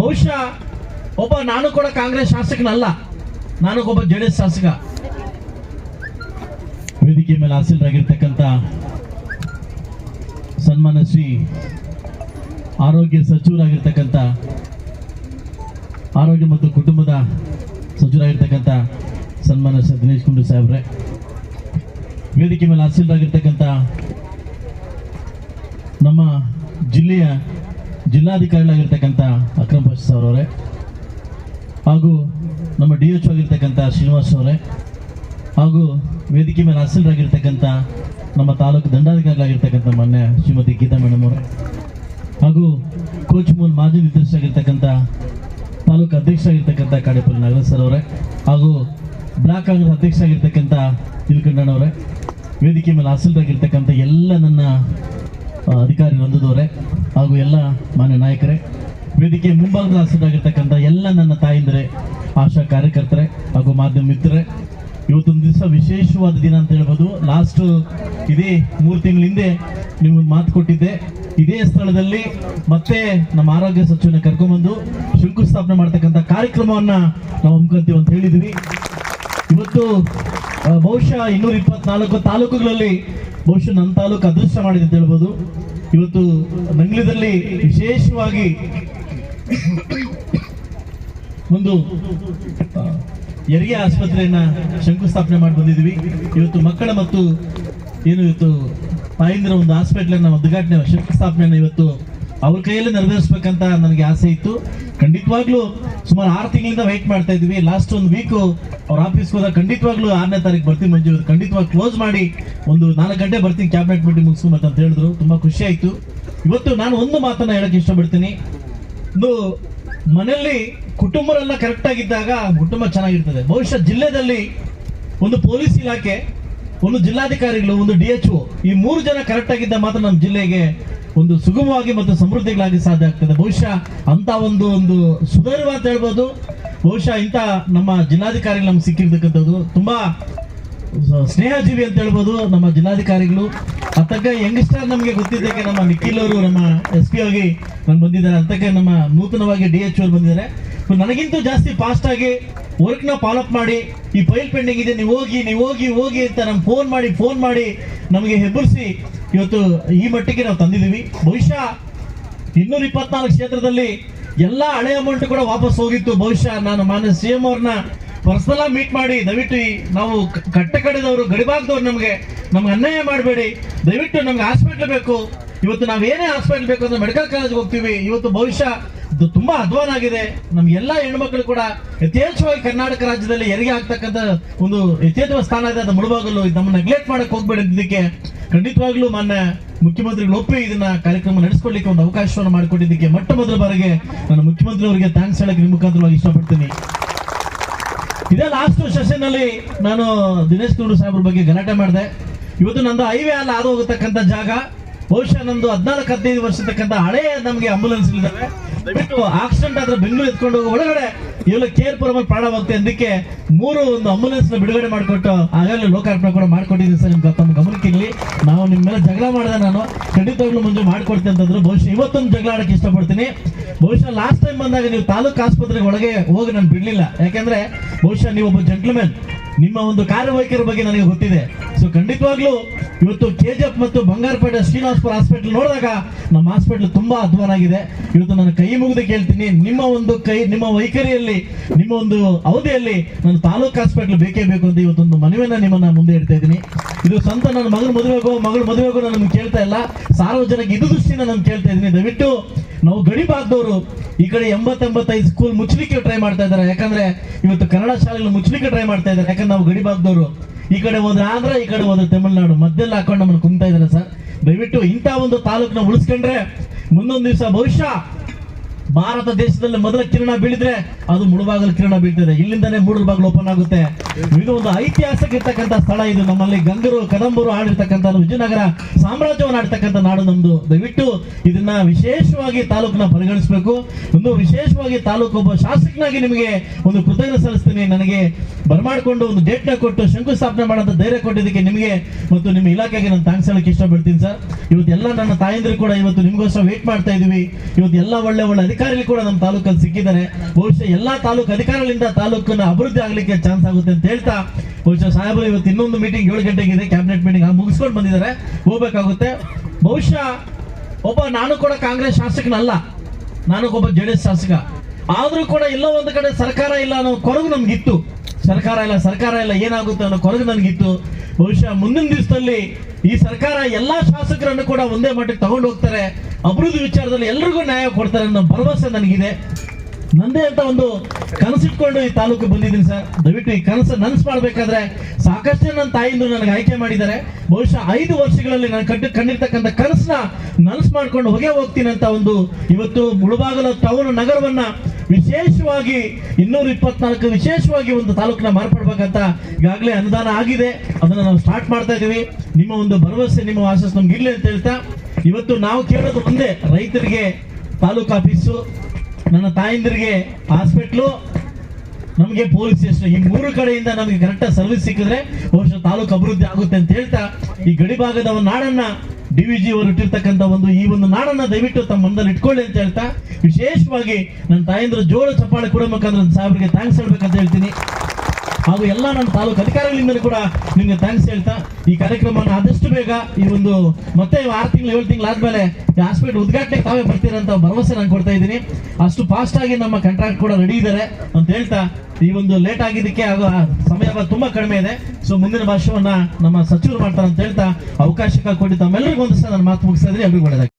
ಬಹುಶಃ ಒಬ್ಬ ನಾನು ಕೂಡ ಕಾಂಗ್ರೆಸ್ ಶಾಸಕನಲ್ಲ, ನಾನು ಒಬ್ಬ ಜೆ ಡಿ ಎಸ್ ಶಾಸಕ. ವೇದಿಕೆ ಮೇಲೆ ಹಾಸೀಲರಾಗಿರ್ತಕ್ಕಂಥ ಸನ್ಮಾನ ಶ್ರೀ ಆರೋಗ್ಯ ಸಚಿವರಾಗಿರ್ತಕ್ಕಂಥ, ಆರೋಗ್ಯ ಮತ್ತು ಕುಟುಂಬದ ಸಚಿವರಾಗಿರ್ತಕ್ಕಂಥ ಸನ್ಮಾನ ಶ್ರೀ ದಿನೇಶ್ ಕುಮಾರ್ ಸಾಹೇಬ್ರೆ. ವೇದಿಕೆ ಮೇಲೆ ಹಾಸೀಲರಾಗಿರ್ತಕ್ಕಂಥ ನಮ್ಮ ಜಿಲ್ಲೆಯ ಜಿಲ್ಲಾಧಿಕಾರಿಗಳಾಗಿರ್ತಕ್ಕಂಥ ಅಕ್ರಮ್ ಸರ್ ಅವರೇ ಹಾಗೂ ನಮ್ಮ ಡಿ ಎಚ್ ಆಗಿರ್ತಕ್ಕಂಥ ಶ್ರೀನಿವಾಸ್ ಅವರೇ ಹಾಗೂ ವೇದಿಕೆ ಮೇಲೆ ಹಾಸೀಲರಾಗಿರ್ತಕ್ಕಂಥ ನಮ್ಮ ತಾಲೂಕು ದಂಡಾಧಿಕಾರಿಗಳಾಗಿರ್ತಕ್ಕಂಥ ಮೊನ್ನೆ ಶ್ರೀಮತಿ ಗೀತಾ ಮೇಡಮ್ ಅವರೇ, ಹಾಗೂ ಕೋಚ್ ಮೂಲ್ ಮಾಜಿ ನಿರ್ದೇಶಕರಾಗಿರ್ತಕ್ಕಂಥ ತಾಲೂಕು ಅಧ್ಯಕ್ಷರಾಗಿರ್ತಕ್ಕಂಥ ಕಾಡೇಪಲ್ಲಿ ನಾಗರಾಜ್ ಸರ್ ಅವರೇ, ಹಾಗೂ ಬ್ಲಾಕ್ ಕಾಂಗ್ರೆಸ್ ಅಧ್ಯಕ್ಷರಾಗಿರ್ತಕ್ಕಂಥ ತಿಳ್ಕಂಡಣ್ಣವರೇ ವೇದಿಕೆ ಮೇಲೆ ಹಾಸೀಲರಾಗಿರ್ತಕ್ಕಂಥ ಎಲ್ಲ ನನ್ನ ಅಧಿಕಾರಿ ನೊಂದದವರೇ ಹಾಗೂ ಎಲ್ಲ ಮಾನ್ಯ ನಾಯಕರೇ, ವೇದಿಕೆ ಮುಂಭಾಗದ ಹಸಿರಾಗಿರ್ತಕ್ಕಂಥ ಎಲ್ಲ ನನ್ನ ತಾಯಿಂದರೆ, ಆಶಾ ಕಾರ್ಯಕರ್ತರೆ ಹಾಗೂ ಮಾಧ್ಯಮ ಮಿತ್ರರೇ, ಇವತ್ತೊಂದು ದಿವಸ ವಿಶೇಷವಾದ ದಿನ ಅಂತ ಹೇಳ್ಬೋದು. ಲಾಸ್ಟ್ ಇದೇ ಮೂರು ತಿಂಗಳ ಹಿಂದೆ ನಿಮಗೆ ಮಾತು ಕೊಟ್ಟಿದ್ದೆ. ಇದೇ ಸ್ಥಳದಲ್ಲಿ ಮತ್ತೆ ನಮ್ಮ ಆರೋಗ್ಯ ಸಚಿವನ ಕರ್ಕೊಂಡ್ಬಂದು ಶಂಕುಸ್ಥಾಪನೆ ಮಾಡ್ತಕ್ಕಂಥ ಕಾರ್ಯಕ್ರಮವನ್ನ ನಾವು ಹಮ್ಮಿಕೊಂತೀವಿ ಅಂತ ಹೇಳಿದ್ವಿ. ಇವತ್ತು ಬಹುಶಃ ಇನ್ನೂರ ಇಪ್ಪತ್ನಾಲ್ಕು ತಾಲೂಕುಗಳಲ್ಲಿ ಬಹುಶಃ ನನ್ನ ತಾಲೂಕು ಅದೃಷ್ಟ ಮಾಡಿದೆ ಅಂತ ಹೇಳ್ಬೋದು. ಇವತ್ತು ನಂಗ್ಲಿದಲ್ಲಿ ವಿಶೇಷವಾಗಿ ಒಂದು ಹೆರಿಗೆ ಆಸ್ಪತ್ರೆಯನ್ನ ಶಂಕುಸ್ಥಾಪನೆ ಮಾಡಿ ಬಂದಿದ್ವಿ ಇವತ್ತು ಮಕ್ಕಳ ಮತ್ತು ಏನು ಇವತ್ತು ತಾಯಿಂದ್ರ ಒಂದು ಹಾಸ್ಪಿಟ್ಲನ್ನ ಉದ್ಘಾಟನೆ, ಶಂಕುಸ್ಥಾಪನೆಯನ್ನ ಇವತ್ತು ಅವ್ರ ಕೈಯಲ್ಲಿ ನೆರವೇರಿಸ್ಬೇಕಂತ ನನಗೆ ಆಸೆ ಇತ್ತು. ಖಂಡಿತವಾಗ್ಲೂ ಸುಮಾರು ಆರು ತಿಂಗಳಿಂದ ವೆಯ್ಟ್ ಮಾಡ್ತಾ ಇದ್ವಿ ಲಾಸ್ಟ್ ಒಂದು ವೀಕು ಅವ್ರ ಆಫೀಸ್ಗೆ ಹೋದಾಗ ಖಂಡಿತವಾಗ್ಲೂ ಆರನೇ ತಾರೀಕು ಬರ್ತೀನಿ ಮಂಜು ಖಂಡಿತವಾಗಿ ಕ್ಲೋಸ್ ಮಾಡಿ ಒಂದು ನಾಲ್ಕು ಗಂಟೆ ಬರ್ತೀನಿ ಕ್ಯಾಬಿನೆಟ್ ಮೀಟಿಂಗ್ ಮುಗಿಸ್ಕೊಂಬತ್ತ ಅಂತ ಹೇಳಿದ್ರು. ತುಂಬಾ ಖುಷಿ ಆಯಿತು. ಇವತ್ತು ನಾನು ಒಂದು ಮಾತನ್ನು ಹೇಳಕ್ ಇಷ್ಟಪಡ್ತೀನಿ. ಒಂದು ಮನೆಯಲ್ಲಿ ಕುಟುಂಬರೆಲ್ಲ ಕರೆಕ್ಟ್ ಆಗಿದ್ದಾಗ ಕುಟುಂಬ ಚೆನ್ನಾಗಿರ್ತದೆ. ಬಹುಶಃ ಜಿಲ್ಲೆಯಲ್ಲಿ ಒಂದು ಪೊಲೀಸ್ ಇಲಾಖೆ, ಒಂದು ಜಿಲ್ಲಾಧಿಕಾರಿಗಳು, ಒಂದು ಡಿ ಎಚ್ ಈ ಮೂರು ಜನ ಕರೆಕ್ಟ್ ಆಗಿದ್ದ ಮಾತ್ರ ನಮ್ಮ ಜಿಲ್ಲೆಗೆ ಒಂದು ಸುಗಮವಾಗಿ ಮತ್ತು ಸಮೃದ್ಧಿಗಳಾಗಿ ಸಾಧ್ಯ ಆಗ್ತದೆ. ಬಹುಶಃ ಅಂತ ಒಂದು ಒಂದು ಸುಧಾರಿವ ಅಂತ ಹೇಳ್ಬೋದು. ಬಹುಶಃ ಇಂಥ ನಮ್ಮ ಜಿಲ್ಲಾಧಿಕಾರಿಗಳು ನಮ್ಗೆ ಸಿಕ್ಕಿರ್ತಕ್ಕಂಥದ್ದು. ತುಂಬಾ ಸ್ನೇಹಜೀವಿ ಅಂತ ಹೇಳ್ಬೋದು ನಮ್ಮ ಜಿಲ್ಲಾಧಿಕಾರಿಗಳು. ಅತ್ತಕ್ಕ ಯಂಗ್ಸ್ಟರ್ ನಮಗೆ ಗೊತ್ತಿದ್ದಕ್ಕೆ ನಮ್ಮ ನಿಖಿಲ್ ಅವರು ನಮ್ಮ ಎಸ್ ಪಿ ಆಗಿ ನಾನು ಬಂದಿದ್ದಾರೆ. ಅಂತಕ್ಕೆ ನಮ್ಮ ನೂತನವಾಗಿ ಡಿ ಎಚ್ ಅವರು ಬಂದಿದ್ದಾರೆ. ನನಗಿಂತೂ ಜಾಸ್ತಿ ಫಾಸ್ಟ್ ಆಗಿ ವರ್ಕ್ನ ಫಾಲೋಅಪ್ ಮಾಡಿ, ಈ ಫೈಲ್ ಪೆಂಡಿಂಗ್ ಇದೆ, ನೀವು ಹೋಗಿ ನೀವು ಹೋಗಿ ಹೋಗಿ ಅಂತ ನಮ್ಗೆ ಫೋನ್ ಮಾಡಿ ಫೋನ್ ಮಾಡಿ ನಮಗೆ ಹೆಬ್ಬರಿಸಿ ಇವತ್ತು ಈ ಮಟ್ಟಿಗೆ ನಾವು ತಂದಿದ್ದೀವಿ. ಬಹುಶಃ ಇನ್ನೂರ ಇಪ್ಪತ್ನಾಲ್ಕು ಕ್ಷೇತ್ರದಲ್ಲಿ ಎಲ್ಲ ಹಳೆ ಅಮೌಂಟ್ ಕೂಡ ವಾಪಸ್ ಹೋಗಿತ್ತು. ಬಹುಶಃ ನಾನು ಮಾನ್ಯ ಸಿ ಎಂ ಅವ್ರನ್ನ ಪರ್ಸನಲ್ ಮೀಟ್ ಮಾಡಿ, ದಯವಿಟ್ಟು ನಾವು ಕಟ್ಟೆ ಕಡೆದವರು, ಗಡಿಭಾಗದವ್ರು ನಮಗೆ, ನಮ್ಗೆ ಅನ್ಯಾಯ ಮಾಡಬೇಡಿ. ದಯವಿಟ್ಟು ನಮ್ಗೆ ಹಾಸ್ಪಿಟ್ಲ್ ಬೇಕು. ಇವತ್ತು ನಾವು ಏನೇ ಹಾಸ್ಪಿಟ್ಲ್ ಬೇಕು ಅಂದ್ರೆ ಮೆಡಿಕಲ್ ಕಾಲೇಜ್ಗೆ ಹೋಗ್ತೀವಿ. ಇವತ್ತು ಭವಿಷ್ಯ ಇದು ತುಂಬಾ ಅಧ್ವಾನ ಆಗಿದೆ. ನಮ್ಗೆಲ್ಲ ಹೆಣ್ಮಕ್ಳು ಕೂಡ ಯಥೇಚ್ಛವಾಗಿ ಕರ್ನಾಟಕ ರಾಜ್ಯದಲ್ಲಿ ಹೆರಿಗೆ ಆಗ್ತಕ್ಕಂಥ ಒಂದು ಯಥೇಚ್ಛ ಸ್ಥಾನ ಇದೆ. ಅದು ಮುಳುಬಾಗಲು ನಮ್ಮ ನೆಗ್ಲೆಕ್ಟ್ ಮಾಡಕ್ ಹೋಗ್ಬೇಡಿ ಇದಕ್ಕೆ ಖಂಡಿತವಾಗ್ಲೂ ಮಾನ್ಯ ಮುಖ್ಯಮಂತ್ರಿಗಳು ಒಪ್ಪಿ ಇದನ್ನ ಕಾರ್ಯಕ್ರಮ ನಡೆಸ್ಕೊಡ್ಲಿಕ್ಕೆ ಒಂದು ಅವಕಾಶವನ್ನು ಮಾಡಿಕೊಟ್ಟಿದ್ದಕ್ಕೆ ಮೊಟ್ಟ ಮೊದಲ ಬಾರಿಗೆ ನಾನು ಮುಖ್ಯಮಂತ್ರಿ ಅವರಿಗೆ ಥ್ಯಾಂಕ್ಸ್ ಹೇಳಕ್ಕೆ ನಿಮ್ಮ ಮುಖಾಂತರವಾಗಿ ಇಷ್ಟಪಡ್ತೀನಿ. ಇದೇ ಲಾಸ್ಟ್ ಸೆಷನ್ ಅಲ್ಲಿ ನಾನು ದಿನೇಶ್ ಕುಂಡು ಸಾಹೇಬ್ರ ಬಗ್ಗೆ ಗಲಾಟೆ ಮಾಡಿದೆ. ಇವತ್ತು ನಂದು ಹೈವೇ ಅಲ್ಲಿ ಹಾದು ಹೋಗತಕ್ಕಂಥ ಜಾಗ. ಬಹುಶಃ ನಂದು ಹದಿನಾಲ್ಕು, ಹದಿನೈದು ವರ್ಷತಕ್ಕಂಥ ಹಳೆಯ ನಮಗೆ ಆಂಬುಲೆನ್ಸ್ ಇದ್ದಾವೆ ದಯವಿಟ್ಟು ಆಕ್ಸಿಡೆಂಟ್ ಆದ್ರೆ ಬೆಂಗಳೂರು ಎತ್ಕೊಂಡು ಹೋಗೋ. ಒಳಗಡೆ ಇವೆಲ್ಲ ಕೇರ್ ಪುರಮಲ್ಲಿ ಪ್ರಾಣವಾಗುತ್ತೆ ಅದಕ್ಕೆ ಮೂರು ಒಂದು ಅಂಬುಲೆನ್ಸ್ನ ಬಿಡುಗಡೆ ಮಾಡಿಕೊಟ್ಟು ಆಗಲೇ ಲೋಕಾರ್ಪಣೆ ಕೂಡ ಮಾಡ್ಕೊಟ್ಟಿದ್ದೀನಿ ಸರ್, ನಿಮ್ಗೆ ತಮ್ಮ ಗಮನಕ್ಕೆ ಇರಲಿ. ನಾವು ನಿಮ್ಮ ಮೇಲೆ ಜಗಳ ಮಾಡಿದೆ ನಾನು ಖಂಡಿತವಾಗ್ಲೂ ಮುಂಚೆ ಮಾಡ್ಕೊಡ್ತೀನಿ ಅಂತಂದ್ರು ಬಹುಶಃ ಇವತ್ತೊಂದು ಜಗಳ ಆಡಕ್ಕೆ ಇಷ್ಟಪಡ್ತೀನಿ. ಬಹುಶಃ ಲಾಸ್ಟ್ ಟೈಮ್ ಬಂದಾಗ ನೀವು ತಾಲೂಕು ಆಸ್ಪತ್ರೆಗೆ ಒಳಗೆ ಹೋಗಿ ನಾನು ಬಿಡ್ಲಿಲ್ಲ. ಯಾಕೆಂದ್ರೆ ಬಹುಶಃ ನೀವು ಒಬ್ಬ ಜೆಂಟ್ಲ್ಮೆನ್ ನಿಮ್ಮ ಒಂದು ಕಾರ್ಯವೈಖರಿ ಬಗ್ಗೆ ನನಗೆ ಗೊತ್ತಿದೆ. ಸೊ ಖಂಡಿತವಾಗ್ಲೂ ಇವತ್ತು ಕೆಜಿಎಫ್ ಮತ್ತು ಬಂಗಾರಪೇಟೆ ಶ್ರೀನಿವಾಸ್ಪುರ ಹಾಸ್ಪಿಟಲ್ ನೋಡಿದಾಗ ನಮ್ಮ ಹಾಸ್ಪಿಟಲ್ ತುಂಬಾ ಅಧ್ವಾನಾಗಿದೆ ಇವತ್ತು ನಾನು ಕೈ ಮುಗಿದು ಕೇಳ್ತೀನಿ. ನಿಮ್ಮ ಒಂದು ಕೈ, ನಿಮ್ಮ ವೈಖರಿಯಲ್ಲಿ, ನಿಮ್ಮ ಒಂದು ಅವಧಿಯಲ್ಲಿ ನಾನು ತಾಲೂಕು ಹಾಸ್ಪಿಟಲ್ ಬೇಕೇ ಬೇಕು ಅಂತ ಇವತ್ತೊಂದು ಮನವಿಯನ್ನ ನಿಮ್ಮನ್ನ ಮುಂದೆ ಇಡ್ತಾ ಇದ್ದೀನಿ. ಇದು ಸ್ವಂತ ನನ್ನ ಮಗನ ಮದುವೆಗೋ ಮಗಳ ಮದುವೆಗೋ ನಾನು ಕೇಳ್ತಾ ಇಲ್ಲ. ಸಾರ್ವಜನಿಕ ಇದು ದೃಷ್ಟಿಯಿಂದ ನಾನು ಕೇಳ್ತಾ ಇದ್ದೀನಿ. ದಯವಿಟ್ಟು ನಾವು ಗಡಿ ಭಾಗದವರು ಈ ಕಡೆ ಎಂಬತ್ತೆಂಬತ್ತೈದು ಸ್ಕೂಲ್ ಮುಚ್ಚಲಿಕ್ಕೆ ಟ್ರೈ ಮಾಡ್ತಾ ಇದ್ದಾರೆ. ಯಾಕಂದ್ರೆ ಇವತ್ತು ಕನ್ನಡ ಶಾಲೆಗಳು ಮುಚ್ಚಲಿಕ್ಕೆ ಟ್ರೈ ಮಾಡ್ತಾ ಇದ್ದಾರೆ. ಯಾಕಂದ್ರೆ ನಾವು ಗಡಿ ಭಾಗದವರು ಈ ಕಡೆ ಹೋದ್ರೆ ಆಂಧ್ರ, ಈ ಕಡೆ ಹೋದ್ರೆ ತಮಿಳ್ನಾಡು. ಮಧ್ಯೆಲ್ಲ ಹಾಕೊಂಡು ನಮ್ಮನ್ನು ಕುಂತಾ ಇದ್ದಾರೆ ಸರ್. ದಯವಿಟ್ಟು ಇಂಥ ಒಂದು ತಾಲೂಕನ್ನ ಉಳಿಸ್ಕೊಂಡ್ರೆ ಮುಂದೊಂದು ದಿವಸ ಬಹುಶಃ ಭಾರತ ದೇಶದಲ್ಲಿ ಮೊದಲ ಕಿರಣ ಬೀಳಿದ್ರೆ ಅದು ಮುಳುಬಾಗಲು ಕಿರಣ ಬೀಳ್ತದೆ. ಇಲ್ಲಿಂದನೇ ಬಾಗಿಲು ಓಪನ್ ಆಗುತ್ತೆ. ಇದು ಒಂದು ಐತಿಹಾಸಿಕ ಇರ್ತಕ್ಕಂಥ ಸ್ಥಳ ಇದು. ನಮ್ಮಲ್ಲಿ ಗಂಗರು, ಕದಂಬರು ಆಡಿರ್ತಕ್ಕಂಥ ವಿಜಯನಗರ ಸಾಮ್ರಾಜ್ಯವನ್ನು ಆಡ್ತಕ್ಕಂಥ ನಾಡು ನಮ್ದು. ದಯವಿಟ್ಟು ಇದನ್ನ ವಿಶೇಷವಾಗಿ ತಾಲೂಕನ್ನ ಪರಿಗಣಿಸಬೇಕು. ಒಂದು ವಿಶೇಷವಾಗಿ ತಾಲೂಕು ಒಬ್ಬ ಶಾಸಕನಾಗಿ ನಿಮಗೆ ಒಂದು ಕೃತಜ್ಞತೆ ಸಲ್ಲಿಸ್ತೀನಿ. ನನಗೆ ಬರಮಾಡ್ಕೊಂಡು ಒಂದು ಡೇಟ್ನ ಕೊಟ್ಟು ಶಂಕುಸ್ಥಾಪನೆ ಮಾಡೋಂಥ ಧೈರ್ಯ ಕೊಟ್ಟಿದ್ದಕ್ಕೆ ನಿಮಗೆ ಮತ್ತು ನಿಮ್ಮ ಇಲಾಖೆಗೆ ನಾನು ಥ್ಯಾಂಕ್ಸ್ ಹೇಳಕ್ಕೆ ಇಷ್ಟಪಡ್ತೀನಿ ಸರ್. ಇವತ್ತೆಲ್ಲ ನನ್ನ ತಾಯಂದಿರು ಕೂಡ ಇವತ್ತು ನಿಮಗೋಸ್ಕರ ವೇಟ್ ಮಾಡ್ತಾ ಇದೀವಿ ಇವತ್ತು ಎಲ್ಲ ಒಳ್ಳೆ ಒಳ್ಳೆ ಅಧಿಕಾರಿಗಳು ಕೂಡ ನಮ್ಮ ತಾಲೂಕಲ್ಲಿ ಸಿಕ್ಕಿದ್ದಾರೆ. ಬಹುಶಃ ಎಲ್ಲಾ ತಾಲೂಕು ಅಧಿಕಾರಿಗಳಿಂದ ತಾಲೂಕನ್ನ ಅಭಿವೃದ್ಧಿ ಆಗಲಿಕ್ಕೆ ಚಾನ್ಸ್ ಆಗುತ್ತೆ ಅಂತ ಹೇಳ್ತಾ, ಬಹುಶಃ ಸಾಹೇಬರು ಇವತ್ತು ಇನ್ನೊಂದು ಮೀಟಿಂಗ್ ಏಳು ಗಂಟೆಗೆ ಇದೆ. ಕ್ಯಾಬಿನೆಟ್ ಮೀಟಿಂಗ್ ಮುಗಿಸ್ಕೊಂಡು ಬಂದಿದ್ದಾರೆ. ಹೋಗ್ಬೇಕಾಗುತ್ತೆ. ಬಹುಶಃ ಒಬ್ಬ ನಾನು ಕೂಡ ಕಾಂಗ್ರೆಸ್ ಶಾಸಕನಲ್ಲ. ನಾನು ಒಬ್ಬ ಜೆ ಡಿ ಎಸ್ ಶಾಸಕ. ಆದರೂ ಕೂಡ ಎಲ್ಲೋ ಒಂದು ಕಡೆ ಸರ್ಕಾರ ಇಲ್ಲ ಅನ್ನೋ ಕೊರಗು ನಮಗಿತ್ತು. ಸರ್ಕಾರ ಇಲ್ಲ ಸರ್ಕಾರ ಇಲ್ಲ, ಏನಾಗುತ್ತೆ ಅನ್ನೋ ಕೊರಗು ನನಗಿತ್ತು ಬಹುಶಃ ಮುಂದಿನ ದಿವಸದಲ್ಲಿ ಈ ಸರ್ಕಾರ ಎಲ್ಲಾ ಶಾಸಕರನ್ನು ಕೂಡ ಒಂದೇ ಮಟ್ಟಿಗೆ ತಗೊಂಡು ಹೋಗ್ತಾರೆ. ಅಭಿವೃದ್ಧಿ ವಿಚಾರದಲ್ಲಿ ಎಲ್ರಿಗೂ ನ್ಯಾಯ ಕೊಡ್ತಾರೆ ಅನ್ನೋ ಭರವಸೆ ನನಗಿದೆ. ನಂದೇ ಅಂತ ಒಂದು ಕನಸಿಟ್ಕೊಂಡು ಈ ತಾಲೂಕು ಬಂದಿದ್ದೀನಿ ಸರ್. ದಯವಿಟ್ಟು ಈ ಕನಸು ನನಸು ಮಾಡಬೇಕಾದ್ರೆ ಸಾಕಷ್ಟು ನನ್ನ ತಾಯಿಂದು ನನಗೆ ಆಯ್ಕೆ ಮಾಡಿದ್ದಾರೆ. ಬಹುಶಃ ಐದು ವರ್ಷಗಳಲ್ಲಿ ನಾನು ಕಟ್ಟು ಕಂಡಿರ್ತಕ್ಕಂಥ ಕನಸನ್ನ ನನಸು ಮಾಡ್ಕೊಂಡು ಹೊಗೆ ಹೋಗ್ತೀನಿ ಅಂತ ಒಂದು ಇವತ್ತು ಮುಳುಬಾಗಲ ಟೌನ್ ನಗರವನ್ನ ವಿಶೇಷವಾಗಿ ಇನ್ನೂರ ಇಪ್ಪತ್ನಾಲ್ಕು ವಿಶೇಷವಾಗಿ ಒಂದು ತಾಲೂಕನ್ನ ಮಾರ್ಪಡ್ಬೇಕಂತ ಈಗಾಗಲೇ ಅನುದಾನ ಆಗಿದೆ. ಅದನ್ನು ನಾವು ಸ್ಟಾರ್ಟ್ ಮಾಡ್ತಾ ಇದ್ದೀವಿ. ನಿಮ್ಮ ಒಂದು ಭರವಸೆ, ನಿಮ್ಮ ಆಶಸ್ ನಮ್ಗೆ ಇರಲಿ ಅಂತ ಹೇಳ್ತಾ, ಇವತ್ತು ನಾವು ಕೇಳೋದು ಒಂದೇ ರೈತರಿಗೆ ತಾಲೂಕು ಆಫೀಸು ನನ್ನ ತಾಯಿಂದ್ರಿಗೆ ಹಾಸ್ಪಿಟ್ಲು ನಮಗೆ ಪೊಲೀಸ್ ಸ್ಟೇಷನ್ ಈ ಮೂರು ಕಡೆಯಿಂದ ನಮಗೆ ಕರೆಕ್ಟಾಗಿ ಸರ್ವಿಸ್ ಸಿಕ್ಕಿದ್ರೆ ಬಹುಶಃ ತಾಲೂಕು ಅಭಿವೃದ್ಧಿ ಆಗುತ್ತೆ ಅಂತ ಹೇಳ್ತಾ, ಈ ಗಡಿ ಭಾಗದ ನಾಡನ್ನ ಡಿ ವಿ ಜಿ ಅವರು ಇಟ್ಟಿರ್ತಕ್ಕಂಥ ಒಂದು ಈ ಒಂದು ನಾಡನ್ನ ದಯವಿಟ್ಟು ತಮ್ಮ ಮನದಲ್ಲಿ ಇಟ್ಕೊಳ್ಳಿ ಅಂತ ಹೇಳ್ತಾ, ವಿಶೇಷವಾಗಿ ನನ್ನ ತಾಯಂದ್ರ ಜೋಳ ಚಪ್ಪಾಳೆ ಕೊಡಬೇಕಂದ್ರೆ ಸಾಹೇಬ್ರಿಗೆ ಥ್ಯಾಂಕ್ಸ್ ಹೇಳ್ಬೇಕಂತ ಹೇಳ್ತೀನಿ. ಹಾಗೂ ಎಲ್ಲ ನನ್ನ ತಾಲೂಕು ಅಧಿಕಾರಿಗಳಿಂದಲೂ ಕೂಡ ನಿಮಗೆ ಥ್ಯಾಂಕ್ಸ್ ಹೇಳ್ತಾ, ಈ ಕಾರ್ಯಕ್ರಮವನ್ನು ಆದಷ್ಟು ಬೇಗ ಈ ಒಂದು ಮತ್ತೆ ಆರು ತಿಂಗಳು, ಏಳು ತಿಂಗಳು ಆದ್ಮೇಲೆ ಈ ಹಾಸ್ಪಿಟಲ್ ಉದ್ಘಾಟನೆಗೆ ತಾವೇ ಬರ್ತೀರಂತ ಭರವಸೆ ನಾನು ಕೊಡ್ತಾ ಇದ್ದೀನಿ. ಅಷ್ಟು ಫಾಸ್ಟ್ ಆಗಿ ನಮ್ಮ ಕಾಂಟ್ರಾಕ್ಟ್ ಕೂಡ ರೆಡಿ ಇದ್ದಾರೆ ಅಂತ ಹೇಳ್ತಾ, ಈ ಒಂದು ಲೇಟ್ ಆಗಿದ್ದಕ್ಕೆ ಹಾಗೂ ಸಮಯ ತುಂಬಾ ಕಡಿಮೆ ಇದೆ. ಸೊ ಮುಂದಿನ ಭಾಷಣವನ್ನ ನಮ್ಮ ಸಚಿವರು ಮಾಡ್ತಾರೆ ಅಂತ ಹೇಳ್ತಾ ಅವಕಾಶ ಕೊಟ್ಟು ತಮ್ಮೆಲ್ಲರಿಗೂ ಒಂದು ಸಹ ನಾನು ಮಾತು ಮುಗಿಸ್ತಾ ಇದ್ದೀನಿ. ಎಲ್ರಿಗೂ ಒಳ್ಳೆದಾಗಿ